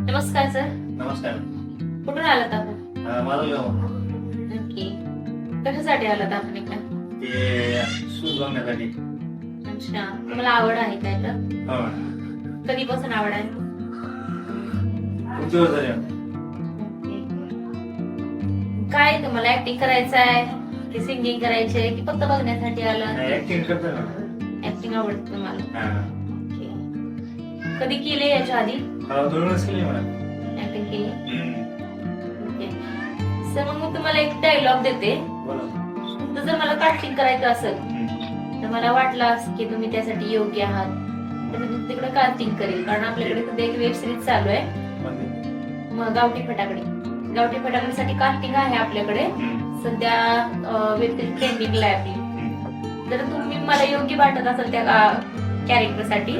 नमस्कार सर. नमस्कार. कुठून आलात आपण? माझं नक्की कशासाठी आलात आपण इकडे? ते सूज बघण्यासाठी. अच्छा. तुम्हाला आवड आहे काय तर हो. कधीपासून आवड आहे? झाले. ओके. काय तुम्हाला ऍक्टिंग करायचं आहे? की सिंगिंग करायची आहे? की फक्त बघण्यासाठी आलं ऍक्टिंग करतो ना. ऍक्टिंग आवडते तुम्हाला? हा. कधी केले याच्या आधी? हा, केली मला. केली. सर मग मी तुम्हाला एक डायलॉग देते. बोला. तर जर मला कास्टिंग करायचं असेल. तर मला वाटलं की तुम्ही त्यासाठी योग्य आहात. तर मी तुम- तिकडे कास्टिंग करेल कारण आपल्याकडे सध्या एक वेब सिरीज चालू आहे? मग गावठी फटाकडे. गावठी फटाकडीसाठी कास्टिंग आहे आपल्याकडे. सध्या वेब सिरीज ट्रेंडिंगला आहे आपली. जर तुम्ही मला योग्य वाटत असेल त्या कॅरेक्टरसाठी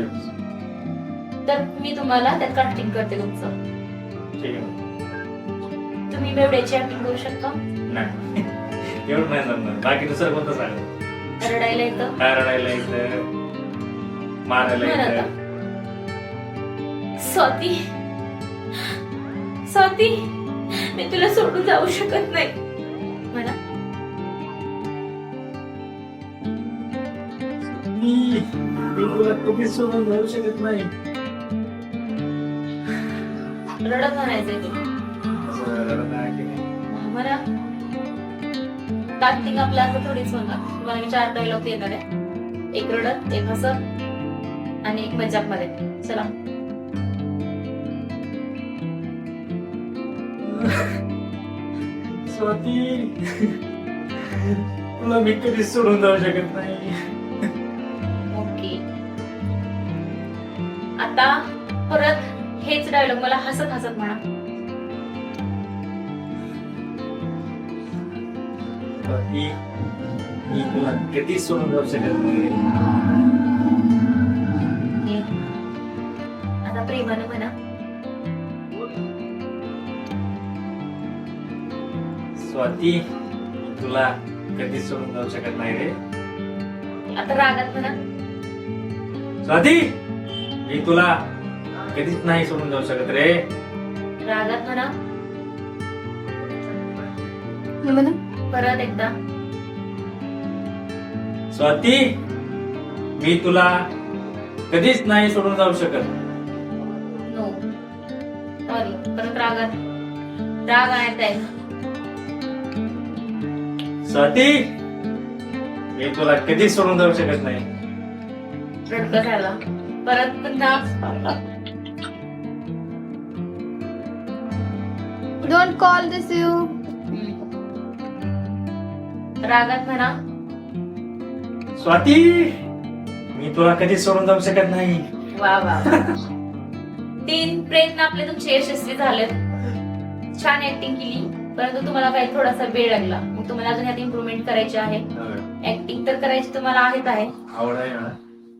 तर मी तुम्हाला त्यात कास्टिंग करते तुमचं. ठीक आहे. तुम्ही बेवड्याची ऍक्टिंग करू शकता. नाही. एवढं नाही जमणार. बाकी दुसरं कोणतं सांग? रडायला येतं. काय रडायला येतं? मारायला बरं येतं? आता. स्वाती. स्वाती मी तुला सोडून जाऊ शकत नाही. म्हणा. मी मी तुला कधीच सोडून जाऊ शकत नाही. रडत म्हणायचंय तुला असं रडत आहे की नाही? म्हणा कास्टिंग आपलं असं थोडीच होणार तुम्हाला मी चार डायलॉग देणार आहे. एक रडत एक हसत आणि एक मजाकमध्ये. चला. स्वाती. तुला मी कधीच सोडून जाऊ शकत नाही. ओके. आता परत हेच डायलॉग मला हसत हसत म्हणा. स्वाती मी तुला कधीच सोडून जाऊ शकत नाही हे. आता प्रेमानं म्हणा. स्वाती तुला कधीच सोडून जाऊ शकत नाही रे? आता रागात म्हणा. स्वाती मी तुला कधीच नाही सोडून जाऊ शकत रे. रागात म्हणा. परत एकदा. स्वाती मी तुला कधीच नाही सोडून जाऊ शकत. नो सॉरी परत रागात. राग आणत आहे स्वाती मी तुला कधीच सोडून जाऊ शकत नाही. रडकं झाला. परत पुन्हा Don't call this you. रागात म्हणा. स्वाती मी तुला कधीच सोडून जाऊ शकत नाही. वा वा तीन प्रयत्न आपले तुमचे यशस्वी झाले छान ऍक्टिंग केली. परंतु तुम्हाला काही थोडासा वेळ लागला. मग तुम्हाला अजून यात इम्प्रुव्हमेंट करायची आहे. ऍक्टिंग तर करायची तुम्हाला आहेच आहे. आवड आहे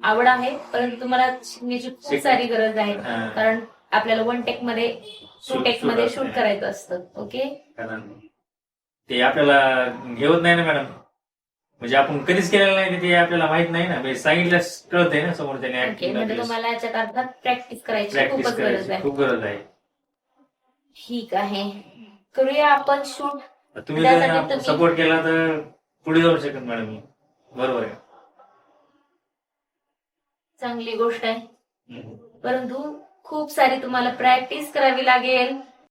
आवड आहे. परंतु तुम्हाला शिकण्याची खूप सारी गरज आहे. हा. कारण आपल्याला वन टेकमध्ये टू Shoot- टेक shoot मध्ये. शूट करायचं असतं ओके कारण ते आपल्याला होत नाही ना मॅडम. म्हणजे आपण कधीच केलेलं नाही ते आपल्याला माहीत नाही ना. म्हणजे सांगितलं कळत आहे ना समोर त्याने ओके म्हणजे ऍक्टिंग तुम्हाला याच्यात अर्थात प्रॅक्टिस करायची प्रॅक्टिस खूपच गरज करायची आहे. खूप गरज आहे. ठीक आहे. करूया आपण शूट तुम्ही त्यासाठी जर तुम्ही- सपोर्ट केला तर पुढे जाऊ शकत मॅडम. मी बरोबर आहे. चांगली गोष्ट आहे. हम्म. परंतु खूप सारी तुम्हाला प्रॅक्टिस करावी लागेल.